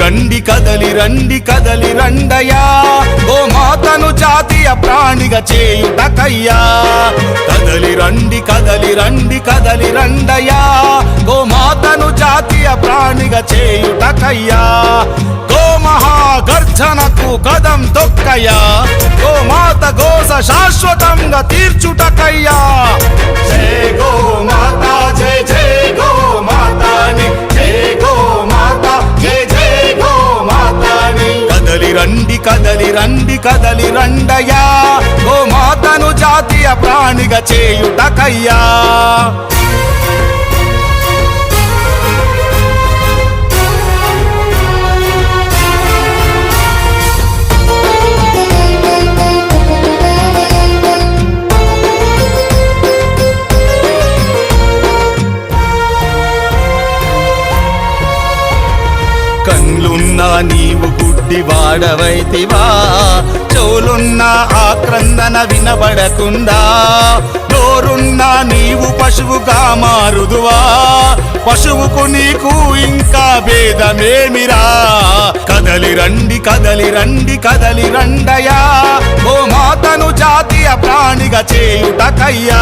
రండి కదలి రండి కదలి రండయా ఓ మాతను జాతీయ ప్రాణిగా చేయుటకయ్యా. కదలి రండి కదలి రండి కదలి రండయా ఓ మాతను జాతీయ ప్రాణిగా చేయుటకయ్యా. గో మహాగర్జనకు కదం తొక్కయ్యా. గో మాత గోస శాశ్వతంగా తీర్చుటకయ్యా కదలి రండయ్యా. గోమాతను జాతీయ ప్రాణిగా చేయుటకయ్యా. కన్లున్నా నీవు గుడ్డి వాడవైతివా చెవులున్నా ఆక్రందన వినబడకుండా నోరున్నా నీవు పశువుగా మారుదువా? పశువుకు నీకు ఇంకా భేదమేమిరా? కదలి రండి కదలి రండి కదలి రండయా ఓ మాతను జాతీయ ప్రాణిగా చేయుటకయ్యా.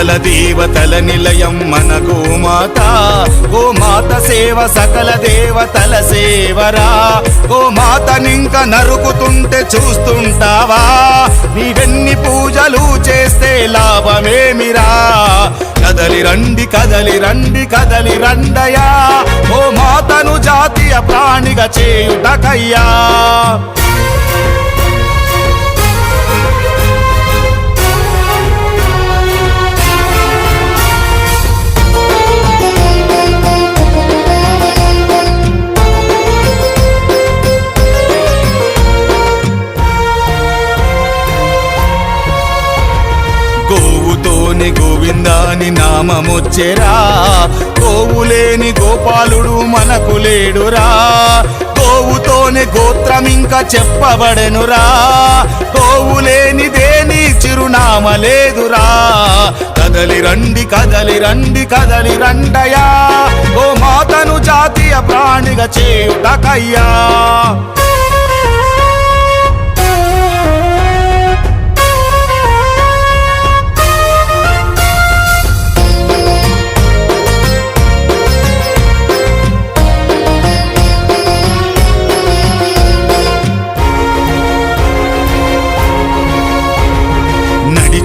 సకల దేవతల నిలయం మన గోమాత. గోమాత సేవ సకల దేవతల సేవరా. గోమాతనింక నరుకుతుంటే చూస్తుంటావా? నీవెన్ని పూజలు చేస్తే లాభమేమిరా? కదలి రండి కదలి రండి కదలి రండయా ఓ మాతను జాతీయ ప్రాణిగా చేయుటకయ్యా. గోవిందాని గోవిందాని నామమొచ్చెరా. గోవులేని గోపాలుడు మనకు లేడురా. గోవుతోనే గోత్రం ఇంకా చెప్పబడెనురా. గోవులేని దేని చిరునామ లేదురా కదలి రండి కదలి రండి కదలి రండయా ఓ మాతను జాతీయ ప్రాణిగా చేయుటకయ్యా.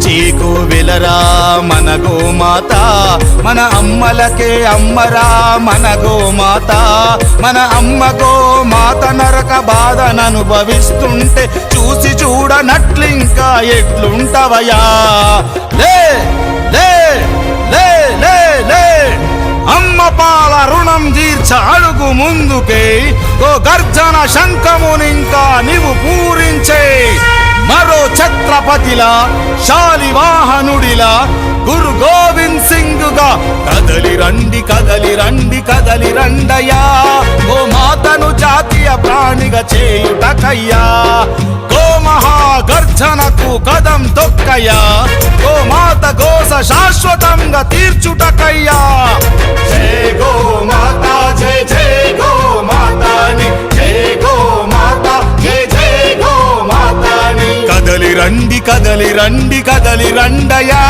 నడిచేకో విలరా మన గోమాత మన అమ్మలకే అమ్మరా మన గోమాత మన అమ్మ గోమాత నరక బాధననుభవిస్తుంటే చూసి చూడనట్లింకా ఎట్లుంటవయా లే లే లే లే లే. అమ్మ పాల రుణం తీర్చ అడుగు ముందుకే ఓ గర్జన శంఖమునింకా నీవు పూరించే. మరో ఛత్రపతిలా శాలివాహనుడిలా గురు గోవింద్ సింగ్గా కదలి రండి కదలి రండి కదలి రండయ్యా. ఓ మాతను జాతీయ ప్రాణిగా చేయుటకయ్యా. గో మహాగర్జనకు కదం తొక్కయ్యా. గోమాత గోస శాశ్వతంగా తీర్చుటకయ్యా. జయ గో మా కదలి రండయా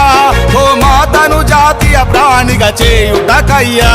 గోమాతను జాతీయ ప్రాణిగా చేయుటకయ్యా.